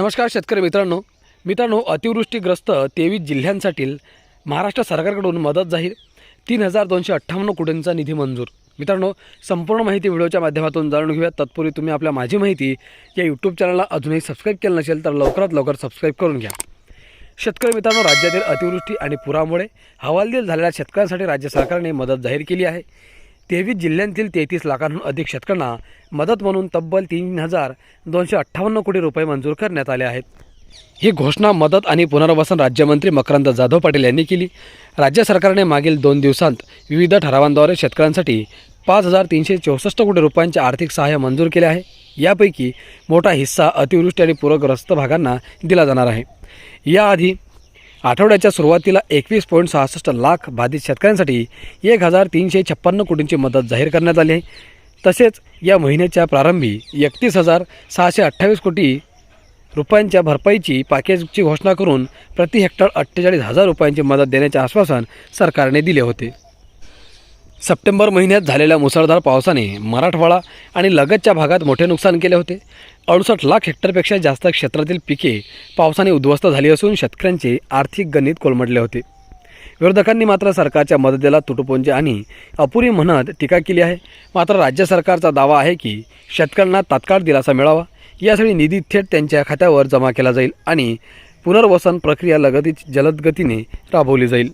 नमस्कार शेतकरी मित्रांनो. मित्रांनो अतिवृष्टीग्रस्त तेवीस जिल्ह्यांसाठी महाराष्ट्र सरकारकडून मदत जाहीर. तीन हजार दोनशे अठ्ठावन्न कोटींचा निधी मंजूर. मित्रांनो संपूर्ण माहिती व्हिडिओच्या माध्यमातून जाणून घेऊया तत्पूर्वी तुम्ही आपल्या माझी माहिती या यूट्यूब चॅनलला अजूनही सबस्क्राईब केलं नसेल तर लवकरात लवकर सबस्क्राईब करून घ्या. शेतकरी मित्रांनो राज्यातील अतिवृष्टी आणि पुरामुळे हवालदिल झालेल्या शेतकऱ्यांसाठी राज्य सरकारने मदत जाहीर केली आहे. तेवीस जिल्ह्यांतील तेहतीस लाखांहून अधिक शेतकऱ्यांना मदत म्हणून तब्बल तीन हजार दोनशे अठ्ठावन्न कोटी रुपये मंजूर करण्यात आले आहेत. ही घोषणा मदत आणि पुनर्वसन राज्यमंत्री मकरंद जाधव पाटील यांनी केली. राज्य सरकारने मागील दोन दिवसांत विविध ठरावांद्वारे शेतकऱ्यांसाठी पाच हजार तीनशे चौसष्ट कोटी रुपयांचे आर्थिक सहाय्य मंजूर केले आहे. यापैकी मोठा हिस्सा अतिवृष्टी आणि पूरग्रस्त भागांना दिला जाणार आहे. याआधी आठवड्याच्या सुरुवातीला एकवीस पॉईंट सहासष्ट लाख बाधित शेतकऱ्यांसाठी एक हजार तीनशे छप्पन्न कोटींची मदत जाहीर करण्यात आली आहे. तसेच या महिन्याच्या प्रारंभी एकतीस हजार सहाशे अठ्ठावीस कोटी रुपयांच्या भरपाईची पॅकेजची घोषणा करून प्रति हेक्टर अठ्ठेचाळीस हजार रुपयांची मदत देण्याचे आश्वासन सरकारने दिले होते. सप्टेंबर महिन्यात झालेल्या मुसळधार पावसाने मराठवाडा आणि लगतच्या भागात मोठे नुकसान केले होते. अडुसष्ट लाख हेक्टरपेक्षा जास्त क्षेत्रातील पिके पावसाने उद्ध्वस्त झाली असून शेतकऱ्यांचे आर्थिक गणित कोलमडले होते. विरोधकांनी मात्र सरकारच्या मदतीला तुटपुंजे आणि अपुरी म्हणत टीका केली आहे. मात्र राज्य सरकारचा दावा आहे की शेतकऱ्यांना तात्काळ दिलासा मिळावा. यासाठी निधी थेट त्यांच्या खात्यावर जमा केला जाईल आणि पुनर्वसन प्रक्रिया लगतीत जलद गतीने राबवली जाईल.